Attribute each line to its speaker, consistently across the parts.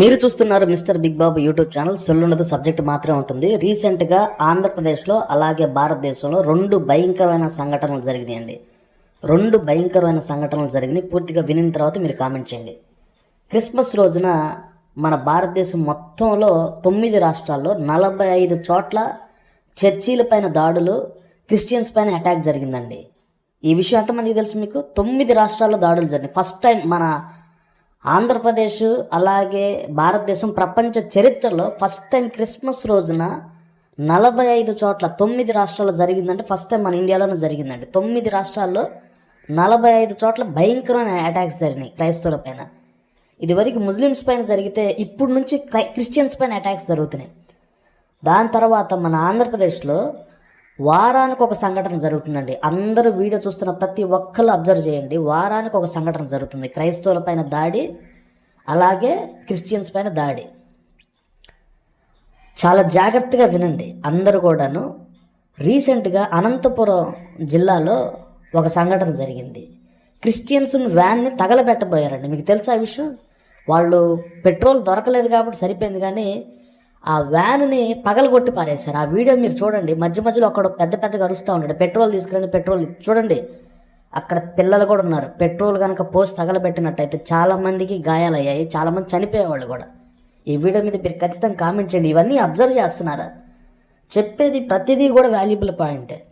Speaker 1: మీరు చూస్తున్నారు mister big Babu YouTube channel. సొల్లున్నది subject మాత్రమే ఉంటుంది. రీసెంట్గా ఆంధ్రప్రదేశ్లో అలాగే భారతదేశంలో రెండు భయంకరమైన సంఘటనలు జరిగినాయండి. రెండు భయంకరమైన సంఘటనలు జరిగినాయి. పూర్తిగా వినిన తర్వాత మీరు కామెంట్ చేయండి. క్రిస్మస్ రోజున మన భారతదేశం మొత్తంలో తొమ్మిది రాష్ట్రాల్లో నలభై ఐదు చోట్ల చర్చీలపైన దాడులు క్రిస్టియన్స్ పైన అటాక్ జరిగిందండి. ఈ విషయం ఎంతమందికి తెలుసు మీకు? తొమ్మిది రాష్ట్రాల్లో దాడులు జరిగినాయి. ఫస్ట్ టైం మన ఆంధ్రప్రదేశ్ అలాగే భారతదేశం ప్రపంచ చరిత్రలో ఫస్ట్ టైం క్రిస్మస్ రోజున నలభై ఐదు చోట్ల తొమ్మిది రాష్ట్రాల్లో జరిగిందంటే ఫస్ట్ టైం మన ఇండియాలోనే జరిగిందండి. తొమ్మిది రాష్ట్రాల్లో నలభై ఐదు చోట్ల భయంకరమైన అటాక్స్ జరిగినాయి క్రైస్తవుల పైన. ఇదివరకు ముస్లిమ్స్ పైన జరిగితే ఇప్పుడు నుంచి క్రై క్రిస్టియన్స్ పైన అటాక్స్ జరుగుతున్నాయి. దాని తర్వాత మన ఆంధ్రప్రదేశ్లో వారానికి ఒక సంఘటన జరుగుతుందండి. అందరూ వీడియో చూస్తున్న ప్రతి ఒక్కరు అబ్జర్వ్ చేయండి. వారానికి ఒక సంఘటన జరుగుతుంది. క్రైస్తవుల పైన దాడి అలాగే క్రిస్టియన్స్ పైన దాడి. చాలా జాగ్రత్తగా వినండి. అందరూ కూడాను రీసెంట్గా అనంతపురం జిల్లాలో ఒక సంఘటన జరిగింది. క్రిస్టియన్స్ వ్యాన్ని తగలబెట్టబోయారండి. మీకు తెలుసా విషయం? వాళ్ళు పెట్రోల్ దొరకలేదు కాబట్టి సరిపోయింది కానీ ఆ వ్యాన్ని పగలగొట్టి పారేశారు. ఆ వీడియో మీరు చూడండి. మధ్య మధ్యలో అక్కడ పెద్ద పెద్దగా అరుస్తూ ఉంటాడు పెట్రోల్ తీసుకురండి పెట్రోల్ చూడండి. అక్కడ పిల్లలు కూడా ఉన్నారు. పెట్రోల్ కనుక పోసి తగలబెట్టినట్టయితే చాలా మందికి గాయాలయ్యాయి. చాలా మంది చనిపోయేవాళ్ళు కూడా. ఈ వీడియో మీద మీరు ఖచ్చితంగా కామెంట్ చేయండి. ఇవన్నీ అబ్జర్వ్ చేస్తున్నారా? చెప్పేది ప్రతిదీ కూడా వాల్యుబుల్ పాయింటే.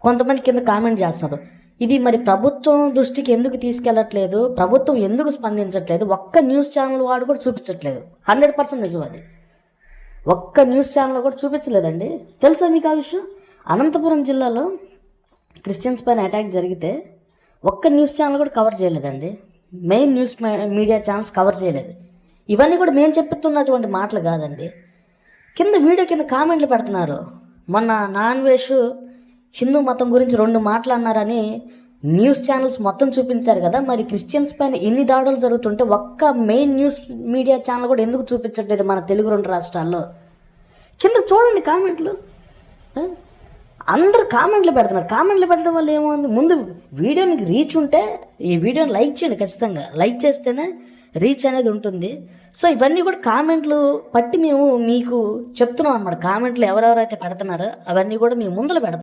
Speaker 1: కొంతమంది కింద కామెంట్ చేస్తున్నారు. ఇది మరి ప్రభుత్వం దృష్టికి ఎందుకు తీసుకెళ్ళట్లేదు? ప్రభుత్వం ఎందుకు స్పందించట్లేదు? ఒక్క న్యూస్ ఛానల్ వాడు కూడా చూపించట్లేదు. హండ్రెడ్ పర్సెంట్ నిజం అది. ఒక్క న్యూస్ ఛానల్ కూడా చూపించలేదండి. తెలుసా మీకు ఆ విషయం? అనంతపురం జిల్లాలో క్రిస్టియన్స్ పైన అటాక్ జరిగితే ఒక్క న్యూస్ ఛానల్ కూడా కవర్ చేయలేదండి. Main news media channels cover చేయలేదు. ఇవన్నీ కూడా మేము చెప్తున్నటువంటి మాటలు కాదండి. కింద వీడియో కింద కామెంట్లు పెడుతున్నారు. మొన్న నాన్ వేష్ హిందూ మతం గురించి రెండు మాటలు అన్నారని న్యూస్ ఛానల్స్ మొత్తం చూపించారు కదా. మరి క్రిస్టియన్స్ పైన ఎన్ని దాడులు జరుగుతుంటే ఒక్క మెయిన్ న్యూస్ మీడియా ఛానల్ కూడా ఎందుకు చూపించట్లేదు మన తెలుగు రెండు రాష్ట్రాల్లో? కింద చూడండి కామెంట్లు. అందరు కామెంట్లు పెడుతున్నారు. కామెంట్లు పెట్టడం వల్ల ఏముంది? ముందు వీడియోనికి రీచ్ ఉంటే ఈ వీడియోని లైక్ చేయండి ఖచ్చితంగా. లైక్ చేస్తేనే రీచ్ అనేది ఉంటుంది. సో ఇవన్నీ కూడా కామెంట్లు పట్టి మేము మీకు చెప్తున్నాం అనమాట కామెంట్లు ఎవరెవరైతే పెడుతున్నారో అవన్నీ కూడా మీ ముందర పెడతాం.